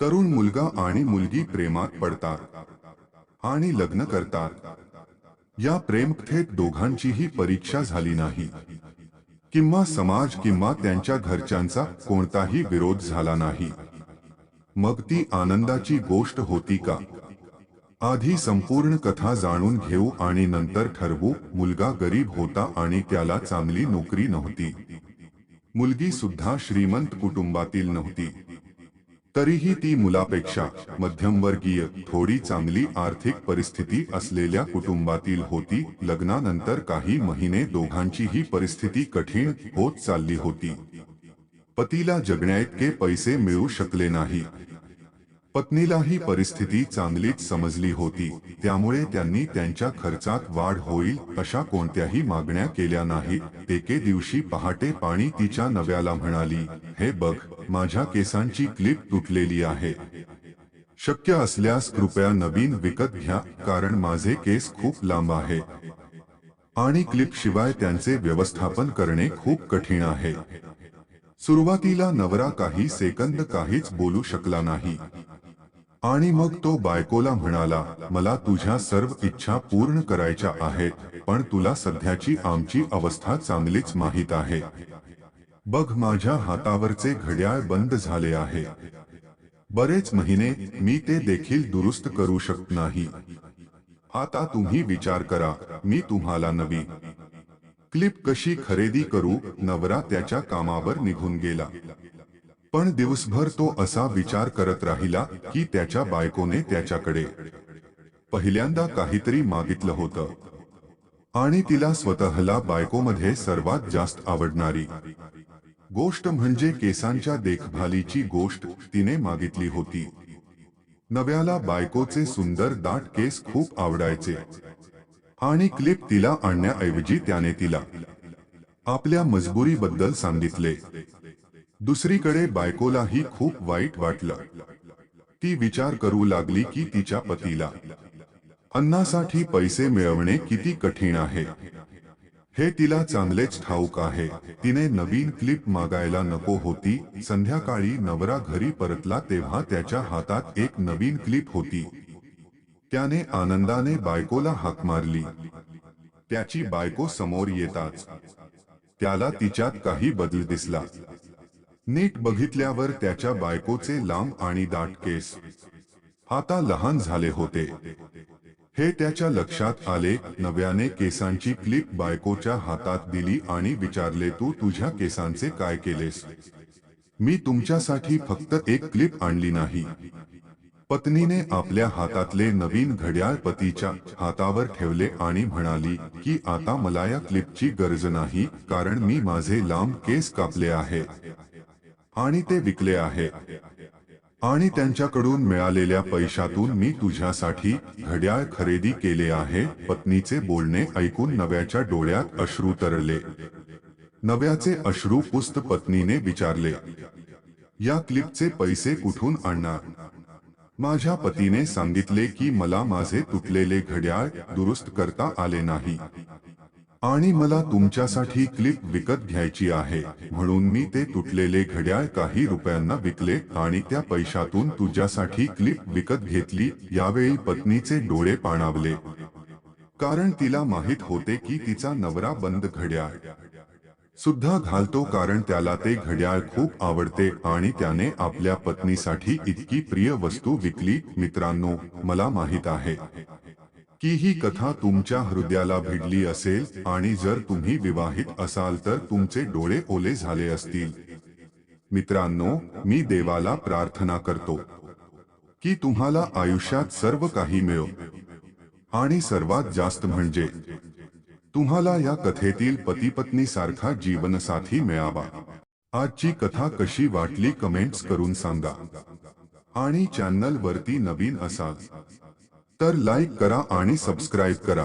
तरुण मुलगा आणि मुलगी प्रेमात पडतात आणि लग्न करतात. या प्रेमकथेत दोघांचीही परीक्षा झाली नाही. किंवा समाज किंवा त्यांच्या घरच्यांचा कोणताही विरोध झाला नाही. मग ती आनंदाची गोष्ट होती का? आधी संपूर्ण कथा जाणून घेऊ आणि नंतर ठरवू मुलगा गरीब होता आणि त्याला चांगली नोकरी नव्हती. मुलगी सुद्धा श्रीमंत कुटुंबातील नव्हती. तरीही ती मुलापेक्षा मध्यमवर्गीय थोडी चांगली आर्थिक परिस्थिती असलेल्या कुटुंबातील होती. लग्नानंतर काही महिने दोघांचीही परिस्थिती कठीण होत चालली होती. पतीला जगण्याइतके पैसे मिळू शकले नाही. पत्नीलाही परिस्थिती चांगलीच समजली होती. त्यामुळे त्यांनी त्यांच्या खर्चात वाढ होईल अशा कोणत्याही मागण्या केल्या नाहीत. एके दिवशी पहाटे पाणी तिच्या नव्याला म्हणाली हे बघ माझ्या केसांची क्लिप तुटलेली आहे. शक्य असल्यास कृपया नवीन विकत घ्या कारण माझे केस खूप लांब आहे. आणि क्लिप शिवाय त्यांचे व्यवस्थापन करणे खूप कठीण आहे. सुरुवातीला नवरा काही सेकंद काहीच बोलू शकला नाही. आणि मग तो बायकोला म्हणाला मला तुझ्या सर्व इच्छा पूर्ण करायच्या आहेत पण तुला सध्याची आमची अवस्था चांगलीच माहीत आहे. बघ माझ्या हातावरचे घड्याळ बंद झाले आहे. बरेच महिने मी ते देखील दुरुस्त करू शकत नाही. आता तुम्ही विचार करा मी तुम्हाला नवी क्लिप कशी खरेदी करू नवरा त्याच्या कामावर निघून गेला. पण दिवसभर तो असा विचार करत राहिला की त्याच्या बायकोने त्याच्याकडे पहिल्यांदा काहीतरी मागितलं होतं. आणि तिला स्वतःला बायकोमध्ये सर्वात जास्त आवडणारी गोष्ट म्हणजे केसांच्या देखभालीची गोष्ट तिने मागितली होती. नव्याला बायकोचे सुंदर दाट केस खूप आवडायचे. आणि क्लिप तिला आणण्याऐवजी त्याने तिला आपल्या मजबुरीबद्दल सांगितले. दुसरीकडे बायकोलाही खूप वाईट वाटलं. ती विचार करू लागली की तिच्या पतीला अन्नासाठी पैसे मिळवणे किती कठीण आहे. हे तिला चांगलेच ठाऊक आहे. तिने नवीन क्लिप मागायला नको होती. संध्याकाळी नवरा घरी परतला तेव्हा त्याच्या हातात एक नवीन क्लिप होती. त्याने आनंदाने बायकोला हाक मारली. त्याची बायको समोर येताच. त्याला तिच्यात काही बदल दिसला. नीट बघितल्यावर त्याच्या बायकोचे लांब आणि दाट केस. आता लहान झाले होते. हे त्याच्या लक्षात आले नव्याने केसांची क्लिप बायकोच्या हातात दिली आणि विचारले तू तुझ्या केसांचे काय केलेस? मी तुमच्यासाठी फक्त एक क्लिप आणली नाही. पत्नीने आपल्या हातातले नवीन घड्याळ पतीच्या हातावर ठेवले आणि म्हणाली की आता मला या क्लिपची गरज नाही कारण मी माझे लांब केस कापले आहे. आणि ते विकले आहे. आणि त्यांच्याकडून मिळालेल्या पैशातून मी तुझ्यासाठी घड्याळ खरेदी केले आहे. पत्नीचे बोलणे ऐकून नव्याच्या डोळ्यात अश्रू तरले. नव्याचे अश्रू पुस्त पत्नीने विचारले. या क्लिपचे पैसे कुठून आणणार? माझ्या पतीने सांगितले की मला माझे तुटलेले घड्याळ दुरुस्त करता आले नाही. आणि मला तुमच्यासाठी क्लिप विकत घ्यायची आहे म्हणून मी ते तुटलेले घड्याळ काही रुपयांना विकले आणि त्या पैशातून तुझ्यासाठी क्लिप विकत घेतली यावेळी पत्नीचे डोळे पाणावले. कारण तिला माहीत होते की तिचा नवरा बंद घड्याळ सुद्धा घालतो कारण त्याला ते घड्याळ खूप आवडते आणि त्याने आपल्या पत्नीसाठी इतकी प्रिय वस्तू विकली. मित्रांनो मला माहीत आहे. की ही कथा तुमच्या हृदयाला भिडली असेल आणि जर तुम्ही विवाहित असाल तर तुमचे डोळे ओले झाले असतील. मित्रांनो मी देवाला प्रार्थना करतो. की तुम्हाला आयुष्यात सर्व काही मिळो. आणि सर्वात जास्त म्हणजे तुम्हाला या कथेतील पती पत्नी सारखा जीवनसाथी मिळावा. आजची कथा कशी वाटली कमेंट्स करून सांगा. आणि चॅनल वरती नवीन असाल. तर लाईक करा आणि सबस्क्राईब करा.